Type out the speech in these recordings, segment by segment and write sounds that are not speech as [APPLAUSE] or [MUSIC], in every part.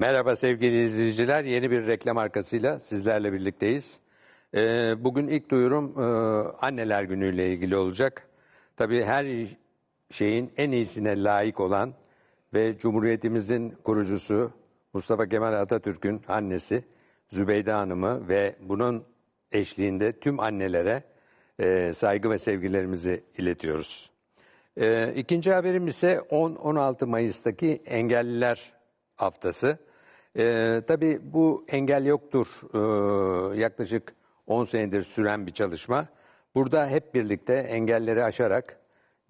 Merhaba sevgili izleyiciler. Yeni bir reklam arkasıyla sizlerle birlikteyiz. Ee, bugün ilk duyurum e, anneler günüyle ilgili olacak. Tabii her şeyin en iyisine layık olan ve Cumhuriyetimizin kurucusu Mustafa Kemal Atatürk'ün annesi Zübeyde Hanım'ı ve bunun eşliğinde tüm annelere e, saygı ve sevgilerimizi iletiyoruz. Ee, ikinci haberim ise 10-16 Mayıs'taki engelliler haftası. Ee, tabii bu engel yoktur ee, yaklaşık 10 senedir süren bir çalışma. Burada hep birlikte engelleri aşarak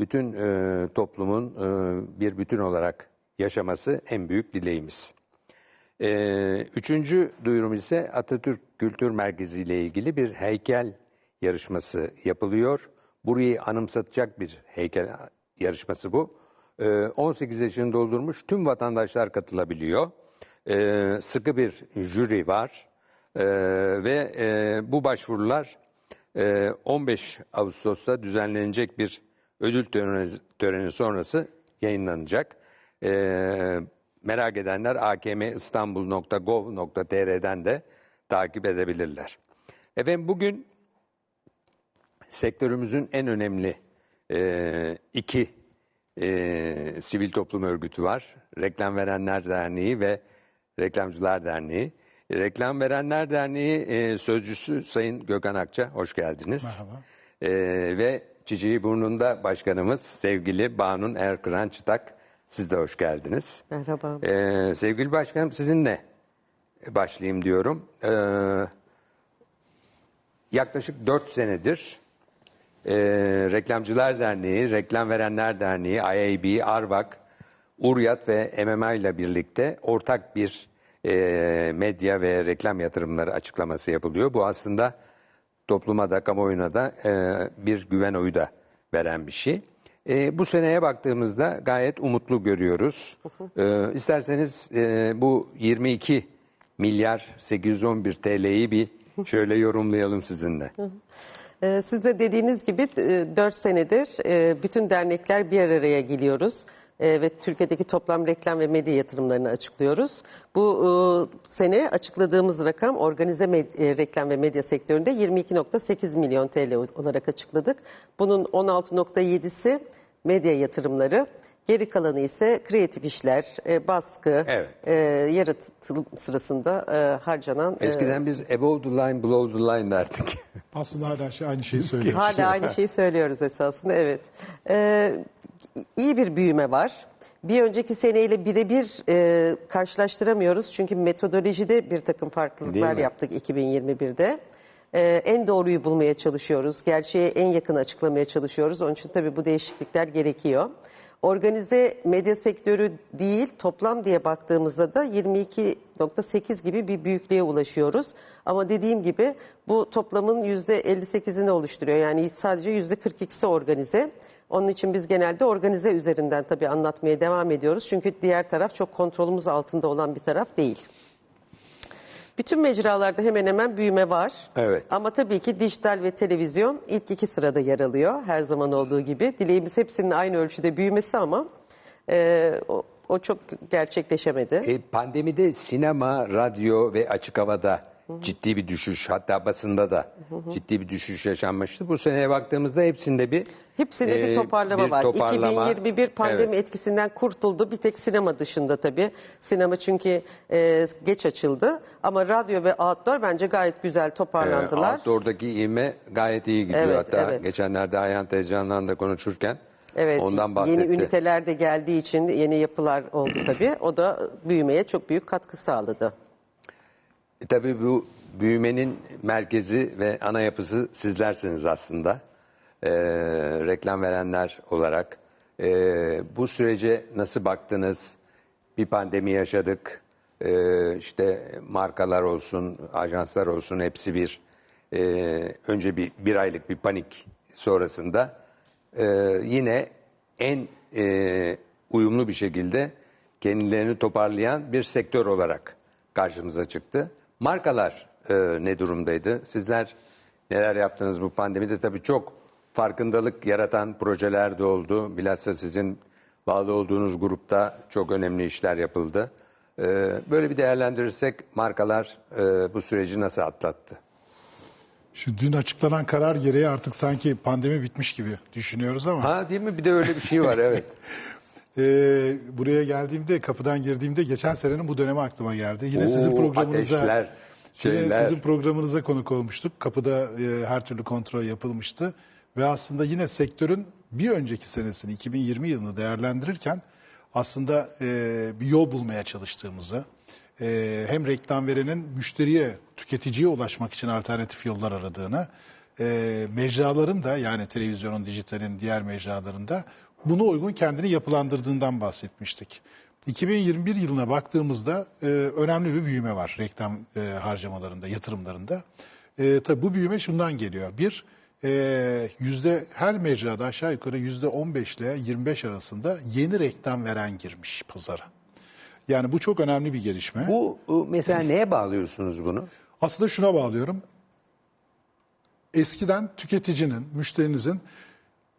bütün e, toplumun e, bir bütün olarak yaşaması en büyük dileğimiz. Ee, üçüncü duyurum ise Atatürk Kültür Merkezi ile ilgili bir heykel yarışması yapılıyor. Burayı anımsatacak bir heykel yarışması bu. Ee, 18 yaşını doldurmuş tüm vatandaşlar katılabiliyor. Ee, sıkı bir jüri var Ee, ve e, bu başvurular e, 15 Ağustos'ta düzenlenecek bir ödül töreni, töreni sonrası yayınlanacak. Ee, merak edenler akmistanbul.gov.tr'den de takip edebilirler. Efendim bugün sektörümüzün en önemli e, iki e, sivil toplum örgütü var. Reklam Verenler Derneği ve Reklamcılar Derneği. Reklam Verenler Derneği e, sözcüsü Sayın Gökhan Akça, hoş geldiniz. Merhaba. E, ve Çiçeği Burnu'nda başkanımız sevgili Banun Erkıran Çıtak, siz de hoş geldiniz. Merhaba. E, sevgili başkanım sizinle başlayayım diyorum. E, yaklaşık 4 senedir e, Reklamcılar Derneği, Reklam Verenler Derneği, IAB, Arvak, Uryat ve MMA ile birlikte ortak bir e, medya ve reklam yatırımları açıklaması yapılıyor. Bu aslında topluma da kamuoyuna da e, bir güven oyu da veren bir şey. E, bu seneye baktığımızda gayet umutlu görüyoruz. E, isterseniz e, bu 22 milyar 811 TL'yi bir şöyle yorumlayalım sizinle. Ee, Siz de dediğiniz gibi 4 senedir e, bütün dernekler bir araya geliyoruz E, ve Türkiye'deki toplam reklam ve medya yatırımlarını açıklıyoruz. Bu e, sene açıkladığımız rakam organize e, reklam ve medya sektöründe 22.8 milyon TL olarak açıkladık. Bunun 16.7'si medya yatırımları. Geri kalanı ise kreatif işler, e, baskı, Evet. e, yaratım sırasında e, harcanan e, Eskiden biz above the line, below the line derdik. [LAUGHS] Aslında hala şey, aynı şeyi söylüyoruz. Hala aynı şeyi söylüyoruz esasında evet. Ee, iyi bir büyüme var. Bir önceki seneyle birebir e, karşılaştıramıyoruz. Çünkü metodolojide bir takım farklılıklar yaptık 2021'de. Ee, en doğruyu bulmaya çalışıyoruz. Gerçeğe en yakın açıklamaya çalışıyoruz. Onun için tabii bu değişiklikler gerekiyor. Organize medya sektörü değil toplam diye baktığımızda da 22.8 gibi bir büyüklüğe ulaşıyoruz. Ama dediğim gibi bu toplamın %58'ini oluşturuyor. Yani sadece %42'si organize. Onun için biz genelde organize üzerinden tabii anlatmaya devam ediyoruz. Çünkü diğer taraf çok kontrolümüz altında olan bir taraf değil. Bütün mecralarda hemen hemen büyüme var. Evet. Ama tabii ki dijital ve televizyon ilk iki sırada yer alıyor. Her zaman olduğu gibi. Dileğimiz hepsinin aynı ölçüde büyümesi ama e, o, o çok gerçekleşemedi. E, pandemide sinema, radyo ve açık havada ciddi bir düşüş hatta basında da ciddi bir düşüş yaşanmıştı. Bu seneye baktığımızda hepsinde bir Hepsinde e, bir toparlama bir var. toparlama. 2021 pandemi Evet. etkisinden kurtuldu. Bir tek sinema dışında tabii. Sinema çünkü e, geç açıldı. Ama radyo ve outdoor bence gayet güzel toparlandılar. E, outdoor'daki ivme gayet iyi gidiyor. Evet, hatta evet. geçenlerde Ayhan Tezcan'la da konuşurken Evet, ondan bahsetti. yeni üniteler de geldiği için yeni yapılar oldu tabii. O da büyümeye çok büyük katkı sağladı. E, Tabii bu büyümenin merkezi ve ana yapısı sizlersiniz aslında. Ee, reklam verenler olarak. Ee, bu sürece nasıl baktınız? Bir pandemi yaşadık. Ee, işte markalar olsun, ajanslar olsun hepsi bir e, önce bir, bir aylık bir panik sonrasında e, yine en e, uyumlu bir şekilde kendilerini toparlayan bir sektör olarak karşımıza çıktı. Markalar e, ne durumdaydı? Sizler neler yaptınız bu pandemide? Tabii çok farkındalık yaratan projeler de oldu. Bilhassa sizin bağlı olduğunuz grupta çok önemli işler yapıldı. Ee, böyle bir değerlendirirsek markalar e, bu süreci nasıl atlattı? Şu dün açıklanan karar gereği artık sanki pandemi bitmiş gibi düşünüyoruz ama Ha değil mi? Bir de öyle bir şey var evet. [LAUGHS] e, buraya geldiğimde kapıdan girdiğimde geçen senenin bu dönemi aklıma geldi. Yine sizin Oo, programınıza ateşler, yine şeyler. sizin programınıza konuk olmuştuk. Kapıda e, her türlü kontrol yapılmıştı ve aslında yine sektörün bir önceki senesini 2020 yılını değerlendirirken aslında e, bir yol bulmaya çalıştığımızı e, hem reklam verenin müşteriye, tüketiciye ulaşmak için alternatif yollar aradığını, e, mecraların da yani televizyonun, dijitalin diğer mecralarında buna uygun kendini yapılandırdığından bahsetmiştik. 2021 yılına baktığımızda e, önemli bir büyüme var reklam e, harcamalarında, yatırımlarında. E, tabii bu büyüme şundan geliyor. Bir, e, yüzde her mecrada aşağı yukarı yüzde 15 ile 25 arasında yeni reklam veren girmiş pazara. Yani bu çok önemli bir gelişme. Bu mesela neye bağlıyorsunuz bunu? Aslında şuna bağlıyorum. Eskiden tüketicinin, müşterinizin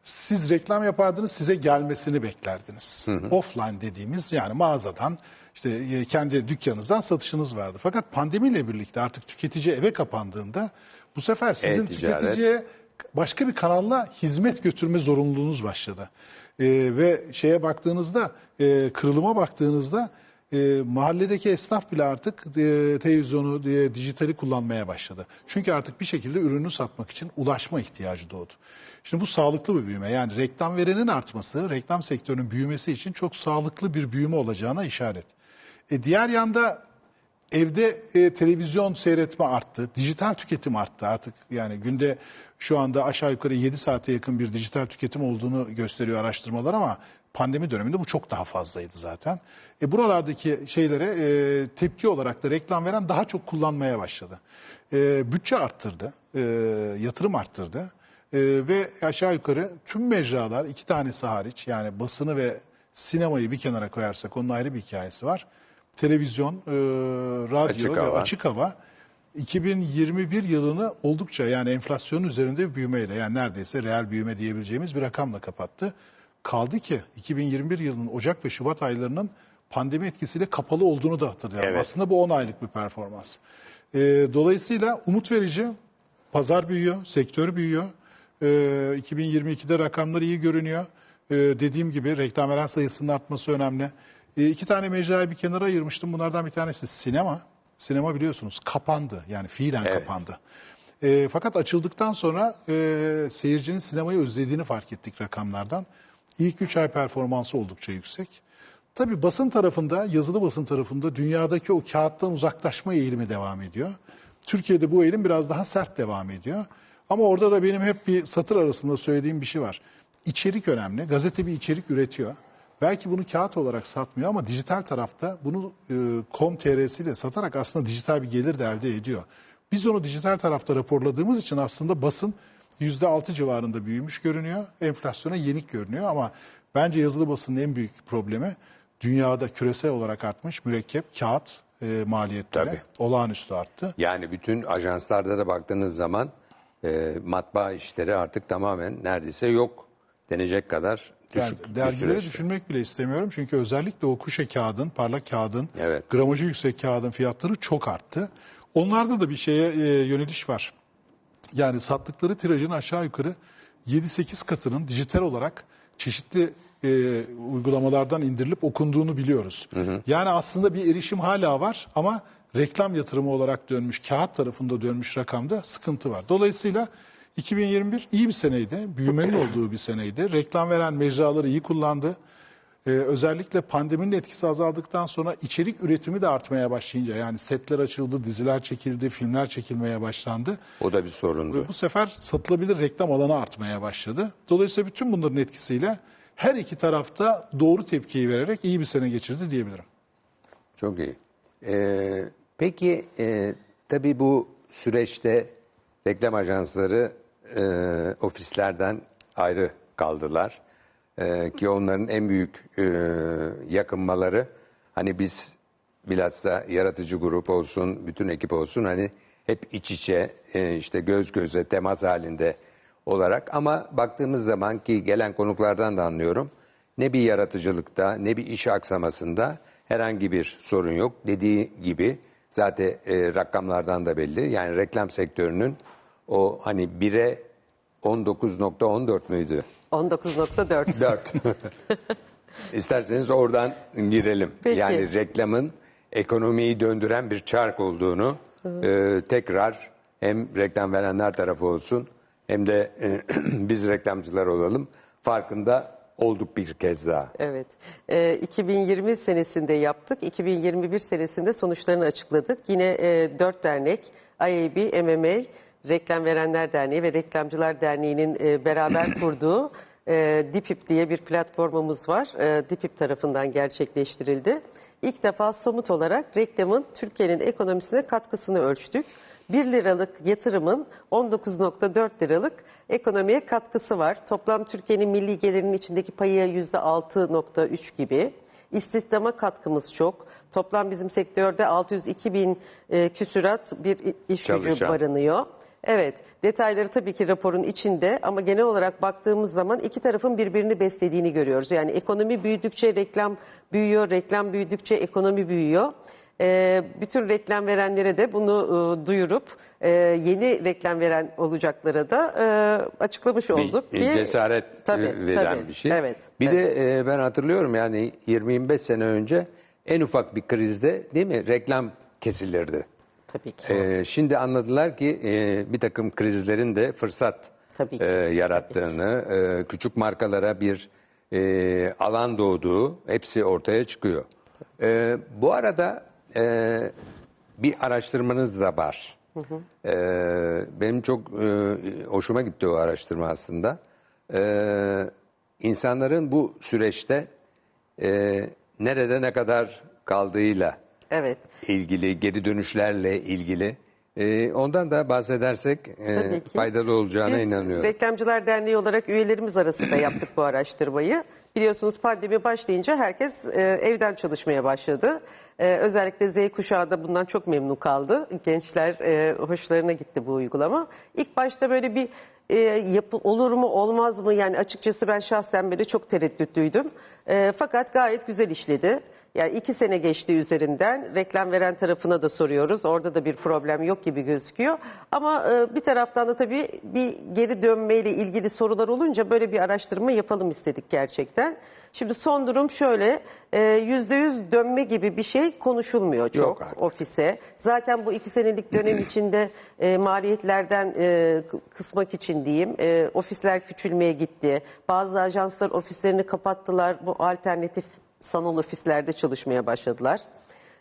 siz reklam yapardınız size gelmesini beklerdiniz. Offline dediğimiz yani mağazadan işte e, kendi dükkanınızdan satışınız vardı. Fakat pandemiyle birlikte artık tüketici eve kapandığında bu sefer sizin E-ticaret. tüketiciye başka bir kanalla hizmet götürme zorunluluğunuz başladı. Ee, ve şeye baktığınızda, e, kırılıma baktığınızda e, mahalledeki esnaf bile artık e, televizyonu, e, dijitali kullanmaya başladı. Çünkü artık bir şekilde ürünü satmak için ulaşma ihtiyacı doğdu. Şimdi bu sağlıklı bir büyüme. Yani reklam verenin artması, reklam sektörünün büyümesi için çok sağlıklı bir büyüme olacağına işaret. E, diğer yanda evde e, televizyon seyretme arttı, dijital tüketim arttı artık. Yani günde şu anda aşağı yukarı 7 saate yakın bir dijital tüketim olduğunu gösteriyor araştırmalar ama pandemi döneminde bu çok daha fazlaydı zaten. E, buralardaki şeylere e, tepki olarak da reklam veren daha çok kullanmaya başladı. E, bütçe arttırdı, e, yatırım arttırdı e, ve aşağı yukarı tüm mecralar iki tanesi hariç yani basını ve sinemayı bir kenara koyarsak onun ayrı bir hikayesi var. Televizyon, e, radyo Açık ve hava. açık hava 2021 yılını oldukça yani enflasyonun üzerinde bir büyümeyle yani neredeyse reel büyüme diyebileceğimiz bir rakamla kapattı. Kaldı ki 2021 yılının Ocak ve Şubat aylarının pandemi etkisiyle kapalı olduğunu da hatırlayalım. Evet. Aslında bu 10 aylık bir performans. E, dolayısıyla umut verici, pazar büyüyor, sektör büyüyor. E, 2022'de rakamlar iyi görünüyor. E, dediğim gibi reklam veren sayısının artması önemli. E, iki tane mecrayı bir kenara ayırmıştım. Bunlardan bir tanesi sinema. Sinema biliyorsunuz kapandı. Yani fiilen Evet. kapandı. E, fakat açıldıktan sonra e, seyircinin sinemayı özlediğini fark ettik rakamlardan. İlk 3 ay performansı oldukça yüksek. Tabii basın tarafında, yazılı basın tarafında dünyadaki o kağıttan uzaklaşma eğilimi devam ediyor. Türkiye'de bu eğilim biraz daha sert devam ediyor. Ama orada da benim hep bir satır arasında söylediğim bir şey var. İçerik önemli. Gazete bir içerik üretiyor. Belki bunu kağıt olarak satmıyor ama dijital tarafta bunu e, com.tr'siyle satarak aslında dijital bir gelir de elde ediyor. Biz onu dijital tarafta raporladığımız için aslında basın %6 civarında büyümüş görünüyor. Enflasyona yenik görünüyor ama bence yazılı basının en büyük problemi dünyada küresel olarak artmış mürekkep, kağıt e, maliyetleri Tabii. olağanüstü arttı. Yani bütün ajanslarda da baktığınız zaman e, matbaa işleri artık tamamen neredeyse yok denecek kadar Yani düşük bir dergileri düşünmek bile istemiyorum çünkü özellikle o kuşe kağıdın, parlak kağıdın, Evet. gramajı yüksek kağıdın fiyatları çok arttı. Onlarda da bir şeye e, yöneliş var. Yani sattıkları tirajın aşağı yukarı 7-8 katının dijital olarak çeşitli e, uygulamalardan indirilip okunduğunu biliyoruz. Yani aslında bir erişim hala var ama reklam yatırımı olarak dönmüş, kağıt tarafında dönmüş rakamda sıkıntı var. Dolayısıyla 2021 iyi bir seneydi, büyümenin olduğu bir seneydi. Reklam veren mecraları iyi kullandı. Ee, özellikle pandeminin etkisi azaldıktan sonra içerik üretimi de artmaya başlayınca yani setler açıldı, diziler çekildi, filmler çekilmeye başlandı. O da bir sorundu. Ve bu sefer satılabilir reklam alanı artmaya başladı. Dolayısıyla bütün bunların etkisiyle her iki tarafta doğru tepkiyi vererek iyi bir sene geçirdi diyebilirim. Çok iyi. Ee, peki e, tabii bu süreçte reklam ajansları e, ofislerden ayrı kaldılar. E, ki onların en büyük e, yakınmaları hani biz bilhassa yaratıcı grup olsun, bütün ekip olsun hani hep iç içe e, işte göz göze temas halinde olarak ama baktığımız zaman ki gelen konuklardan da anlıyorum ne bir yaratıcılıkta ne bir iş aksamasında herhangi bir sorun yok. Dediği gibi zaten e, rakamlardan da belli. Yani reklam sektörünün o hani 1'e 19.14 müydü? 19.4. 4. [LAUGHS] İsterseniz oradan girelim. Peki. Yani reklamın ekonomiyi döndüren bir çark olduğunu e, tekrar hem reklam verenler tarafı olsun hem de e, [CLEARS THROAT] biz reklamcılar olalım farkında olduk bir kez daha. Evet. Ee, 2020 senesinde yaptık. 2021 senesinde sonuçlarını açıkladık. Yine e, 4 dernek, IAB, MMA, Reklam Verenler Derneği ve Reklamcılar Derneği'nin e, beraber [CLEARS THROAT] kurduğu e, DİPİP diye bir platformumuz var. E, DİPİP tarafından gerçekleştirildi. İlk defa somut olarak reklamın Türkiye'nin ekonomisine katkısını ölçtük. 1 liralık yatırımın 19.4 liralık ekonomiye katkısı var. Toplam Türkiye'nin milli gelirinin içindeki payı %6.3 gibi. İstihdama katkımız çok. Toplam bizim sektörde 602 bin e, küsurat bir iş gücü Çalışan. barınıyor. Evet, detayları tabii ki raporun içinde ama genel olarak baktığımız zaman iki tarafın birbirini beslediğini görüyoruz. Yani ekonomi büyüdükçe reklam büyüyor, reklam büyüdükçe ekonomi büyüyor. Ee, bütün reklam verenlere de bunu e, duyurup e, yeni reklam veren olacaklara da e, açıklamış olduk bir ki cesaret Tabii, e, veren tabii. bir şey. Evet. Bir evet. de e, ben hatırlıyorum yani 20-25 sene önce en ufak bir krizde değil mi reklam kesilirdi. Tabii ki. E, şimdi anladılar ki e, bir takım krizlerin de fırsat Tabii ki, e, yarattığını, e, küçük markalara bir e, alan doğduğu hepsi ortaya çıkıyor. E, bu arada e, bir araştırmanız da var. E, benim çok e, hoşuma gitti o araştırma aslında. E, insanların bu süreçte e, nerede ne kadar kaldığıyla Evet. ilgili, geri dönüşlerle ilgili. Ee, ondan da bahsedersek e, Tabii ki. faydalı olacağına Biz inanıyorum. Reklamcılar Derneği olarak üyelerimiz arasında [CLEARS THROAT] yaptık bu araştırmayı. Biliyorsunuz pandemi başlayınca herkes e, evden çalışmaya başladı. E, özellikle Z kuşağı da bundan çok memnun kaldı. Gençler e, hoşlarına gitti bu uygulama. İlk başta böyle bir e, yapı olur mu olmaz mı yani açıkçası ben şahsen böyle çok tereddütlüydüm. E, fakat gayet güzel işledi. Yani iki sene geçti üzerinden. Reklam veren tarafına da soruyoruz. Orada da bir problem yok gibi gözüküyor. Ama e, bir taraftan da tabii bir geri dönmeyle ilgili sorular olunca böyle bir araştırma yapalım istedik gerçekten. Şimdi son durum şöyle. e, Yüzde yüz dönme gibi bir şey konuşulmuyor çok Yok artık. ofise. Zaten bu iki senelik dönem [CLEARS THROAT] içinde e, maliyetlerden e, kısmak için diyeyim. e, ofisler küçülmeye gitti. Bazı ajanslar ofislerini kapattılar. Bu alternatif sanal ofislerde çalışmaya başladılar.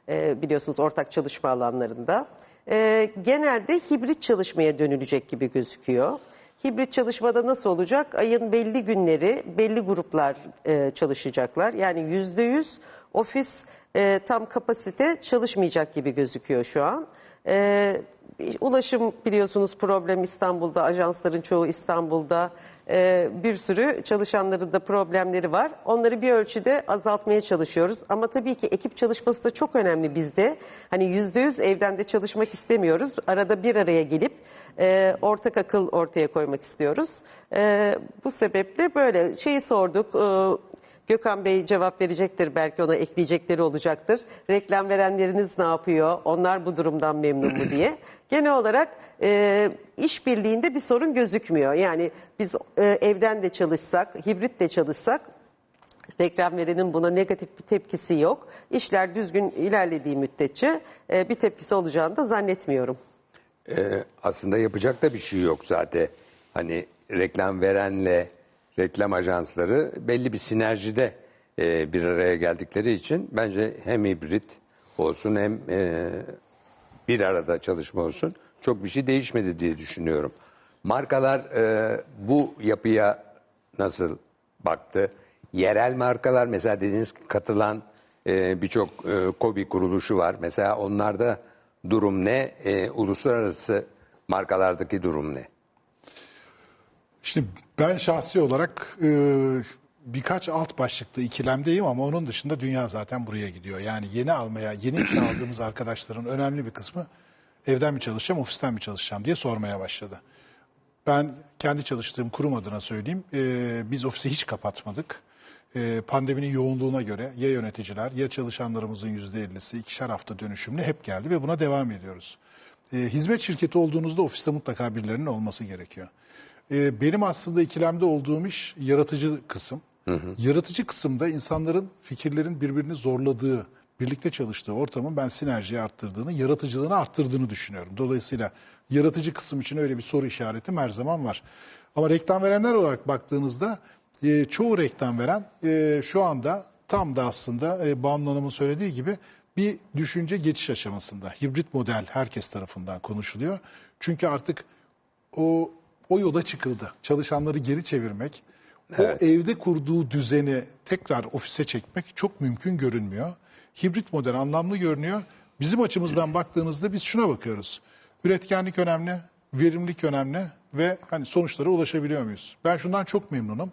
E, biliyorsunuz ortak çalışma alanlarında. E, genelde hibrit çalışmaya dönülecek gibi gözüküyor. Hibrit çalışmada nasıl olacak? Ayın belli günleri belli gruplar e, çalışacaklar. Yani yüzde yüz ofis e, tam kapasite çalışmayacak gibi gözüküyor şu an. E, ulaşım biliyorsunuz problem İstanbul'da, ajansların çoğu İstanbul'da. E, bir sürü çalışanların da problemleri var. Onları bir ölçüde azaltmaya çalışıyoruz. Ama tabii ki ekip çalışması da çok önemli bizde. Hani yüzde yüz evden de çalışmak istemiyoruz. Arada bir araya gelip e, ortak akıl ortaya koymak istiyoruz. E, bu sebeple böyle şeyi sorduk. E, Gökhan Bey cevap verecektir belki ona ekleyecekleri olacaktır. Reklam verenleriniz ne yapıyor? Onlar bu durumdan memnun mu diye. [CLEARS THROAT] Genel olarak e, işbirliğinde bir sorun gözükmüyor. Yani biz e, evden de çalışsak, hibrit de çalışsak reklam verenin buna negatif bir tepkisi yok. İşler düzgün ilerlediği müddetçe e, bir tepkisi olacağını da zannetmiyorum. Ee, aslında yapacak da bir şey yok zaten. Hani reklam verenle reklam ajansları belli bir sinerjide e, bir araya geldikleri için bence hem hibrit olsun hem e, bir arada çalışma olsun çok bir şey değişmedi diye düşünüyorum. Markalar e, bu yapıya nasıl baktı? Yerel markalar mesela dediğiniz katılan e, birçok e, KOBİ kuruluşu var. Mesela onlarda durum ne? E, uluslararası markalardaki durum ne? Şimdi ben şahsi olarak e, birkaç alt başlıkta ikilemdeyim ama onun dışında dünya zaten buraya gidiyor. Yani yeni almaya, yeni işe [CLEARS THROAT] aldığımız arkadaşların önemli bir kısmı evden mi çalışacağım, ofisten mi çalışacağım diye sormaya başladı. Ben kendi çalıştığım kurum adına söyleyeyim. e, biz ofisi hiç kapatmadık. e, pandeminin yoğunluğuna göre ya yöneticiler ya çalışanlarımızın %50'si ikişer hafta dönüşümlü hep geldi ve buna devam ediyoruz. E, hizmet şirketi olduğunuzda ofiste mutlaka birilerinin olması gerekiyor. E, benim aslında ikilemde olduğum iş yaratıcı kısım. Yaratıcı kısımda insanların fikirlerin birbirini zorladığı, birlikte çalıştığı ortamın ben sinerjiyi arttırdığını, yaratıcılığını arttırdığını düşünüyorum. Dolayısıyla yaratıcı kısım için öyle bir soru işaretim her zaman var. Ama reklam verenler olarak baktığınızda e, çoğu reklam veren e, şu anda tam da aslında e, Banu Hanım'ın söylediği gibi bir düşünce geçiş aşamasında. Hibrit model herkes tarafından konuşuluyor. Çünkü artık o o yola çıkıldı. Çalışanları geri çevirmek, Evet. o evde kurduğu düzeni tekrar ofise çekmek çok mümkün görünmüyor. Hibrit model anlamlı görünüyor. Bizim açımızdan baktığınızda biz şuna bakıyoruz. Üretkenlik önemli, verimlilik önemli ve hani sonuçlara ulaşabiliyor muyuz? Ben şundan çok memnunum.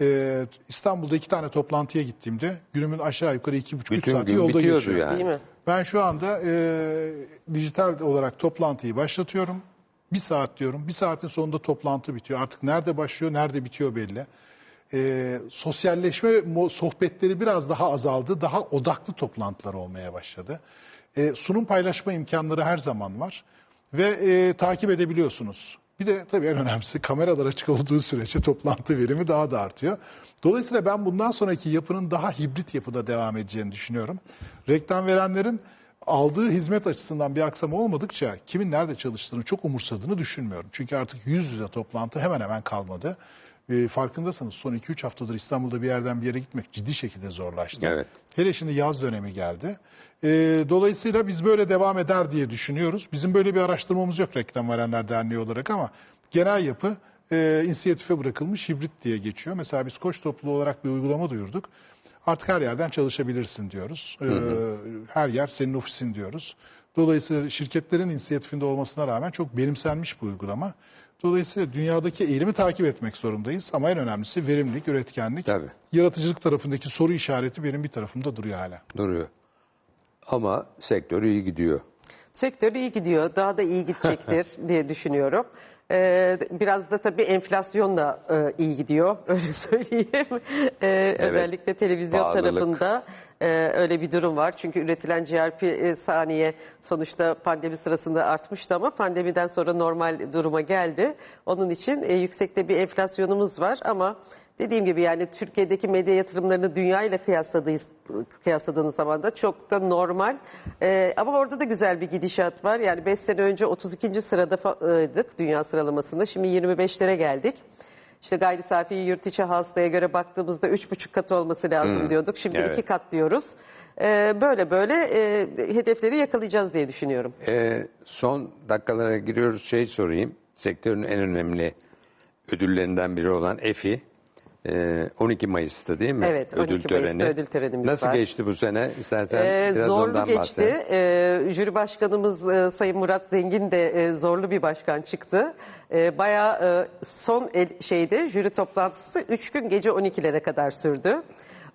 Ee, İstanbul'da iki tane toplantıya gittiğimde günümün aşağı yukarı iki buçuk üç saati yolda geçiyor. yani. Ben şu anda e, dijital olarak toplantıyı başlatıyorum. Bir saat diyorum. Bir saatin sonunda toplantı bitiyor. Artık nerede başlıyor, nerede bitiyor belli. E, sosyalleşme sohbetleri biraz daha azaldı. Daha odaklı toplantılar olmaya başladı. E, sunum paylaşma imkanları her zaman var. Ve e, takip edebiliyorsunuz. Bir de tabii en önemlisi kameralar açık olduğu sürece toplantı verimi daha da artıyor. Dolayısıyla ben bundan sonraki yapının daha hibrit yapıda devam edeceğini düşünüyorum. Reklam verenlerin aldığı hizmet açısından bir aksama olmadıkça kimin nerede çalıştığını çok umursadığını düşünmüyorum. Çünkü artık yüz yüze toplantı hemen hemen kalmadı. E, farkındasınız son 2-3 haftadır İstanbul'da bir yerden bir yere gitmek ciddi şekilde zorlaştı. Evet. Hele şimdi yaz dönemi geldi. E, dolayısıyla biz böyle devam eder diye düşünüyoruz. Bizim böyle bir araştırmamız yok Reklam Verenler Derneği olarak ama genel yapı e, inisiyatife bırakılmış hibrit diye geçiyor. Mesela biz koç topluluğu olarak bir uygulama duyurduk. Artık her yerden çalışabilirsin diyoruz. E, her yer senin ofisin diyoruz. Dolayısıyla şirketlerin inisiyatifinde olmasına rağmen çok benimsenmiş bu uygulama. Dolayısıyla dünyadaki eğilimi takip etmek zorundayız. Ama en önemlisi verimlilik, üretkenlik. Tabii. Yaratıcılık tarafındaki soru işareti benim bir tarafımda duruyor hala. Duruyor. Ama sektör iyi gidiyor. Sektör iyi gidiyor. Daha da iyi gidecektir [LAUGHS] diye düşünüyorum. Ee, biraz da tabii enflasyonla e, iyi gidiyor. [LAUGHS] Öyle söyleyeyim. Ee, Özellikle televizyon Pahalılık. tarafında e, öyle bir durum var. Çünkü üretilen GRP e, saniye sonuçta pandemi sırasında artmıştı ama pandemiden sonra normal duruma geldi. Onun için e, yüksekte bir enflasyonumuz var ama Dediğim gibi yani Türkiye'deki medya yatırımlarını dünya ile kıyasladığınız, zaman da çok da normal. Ee, ama orada da güzel bir gidişat var. Yani 5 sene önce 32. sıradaydık dünya sıralamasında. Şimdi 25'lere geldik. İşte gayri safi yurt içi hastaya göre baktığımızda 3,5 kat olması lazım diyorduk. Şimdi Evet. 2 kat diyoruz. Ee, böyle böyle e, hedefleri yakalayacağız diye düşünüyorum. Ee, son dakikalara giriyoruz. Şey sorayım. Sektörün en önemli ödüllerinden biri olan EFI. E, 12 Mayıs'ta değil mi? Evet, 12 Mayıs'ta ödül törenimiz Nasıl var. geçti bu sene? İstersen Ee, biraz zorlu ondan geçti. bahset. Ee, jüri başkanımız e, Sayın Murat Zengin de e, zorlu bir başkan çıktı. E, bayağı e, son el, şeyde jüri toplantısı 3 gün gece 12'lere kadar sürdü.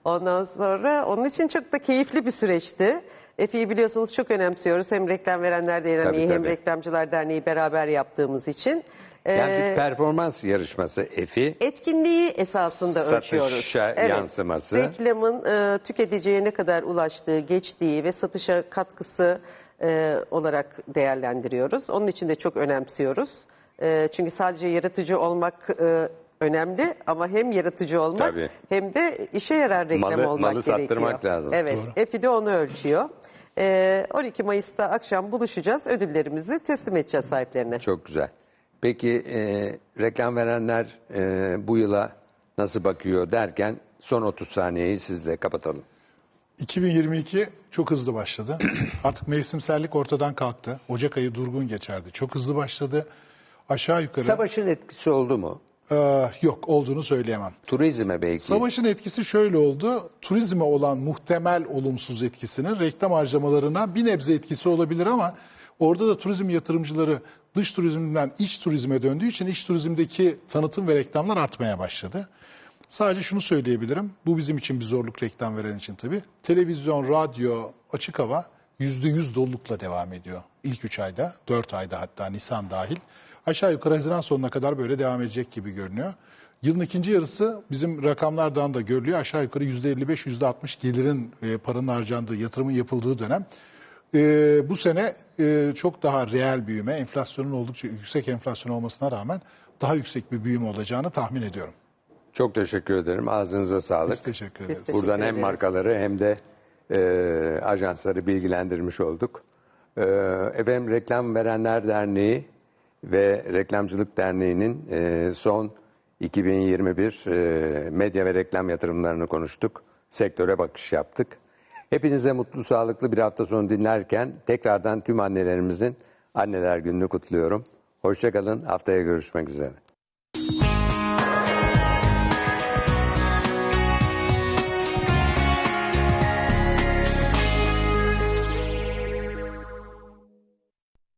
Ondan sonra onun için çok da keyifli bir süreçti. EFİ'yi biliyorsunuz çok önemsiyoruz. Hem Reklam Verenler Derneği Tabii, hem tabii. Reklamcılar Derneği beraber yaptığımız için. Yani Ee, bir performans yarışması EFI. etkinliği esasında Satışa ölçüyoruz. yansıması. Reklamın e, tüketiciye ne kadar ulaştığı, geçtiği ve satışa katkısı e, olarak değerlendiriyoruz. Onun için de çok önemsiyoruz. E, çünkü sadece yaratıcı olmak e, önemli ama hem yaratıcı olmak Tabii. hem de işe yarar reklam Malı- olmak malı gerekiyor. sattırmak lazım. Evet, EFI de onu ölçüyor. E, 12 Mayıs'ta akşam buluşacağız, ödüllerimizi teslim edeceğiz sahiplerine. Çok güzel. Peki e, reklam verenler e, bu yıla nasıl bakıyor derken son 30 saniyeyi sizle kapatalım. 2022 çok hızlı başladı. [CLEARS THROAT] Artık mevsimsellik ortadan kalktı. Ocak ayı durgun geçerdi. Çok hızlı başladı. Aşağı yukarı Savaşın etkisi oldu mu? e, yok olduğunu söyleyemem. Turizme belki. Savaşın etkisi şöyle oldu. Turizme olan muhtemel olumsuz etkisinin reklam harcamalarına bir nebze etkisi olabilir ama orada da turizm yatırımcıları dış turizmden iç turizme döndüğü için iç turizmdeki tanıtım ve reklamlar artmaya başladı. Sadece şunu söyleyebilirim. Bu bizim için bir zorluk reklam veren için tabii. Televizyon, radyo, açık hava %100 dolulukla devam ediyor. İlk 3 ayda, 4 ayda hatta Nisan dahil. Aşağı yukarı Haziran sonuna kadar böyle devam edecek gibi görünüyor. Yılın ikinci yarısı bizim rakamlardan da görülüyor. Aşağı yukarı %55, %60 gelirin e, paranın harcandığı, yatırımın yapıldığı dönem. E, bu sene e, çok daha reel büyüme, enflasyonun oldukça yüksek enflasyon olmasına rağmen daha yüksek bir büyüme olacağını tahmin ediyorum. Çok teşekkür ederim. Ağzınıza sağlık. Biz teşekkür ederiz. teşekkür Buradan hem ederiz. markaları hem de e, ajansları bilgilendirmiş olduk. E, efendim Reklam Verenler Derneği ve Reklamcılık Derneği'nin e, son 2021 e, medya ve reklam yatırımlarını konuştuk. Sektöre bakış yaptık. Hepinize mutlu, sağlıklı bir hafta sonu dinlerken tekrardan tüm annelerimizin Anneler Günü'nü kutluyorum. Hoşçakalın, haftaya görüşmek üzere.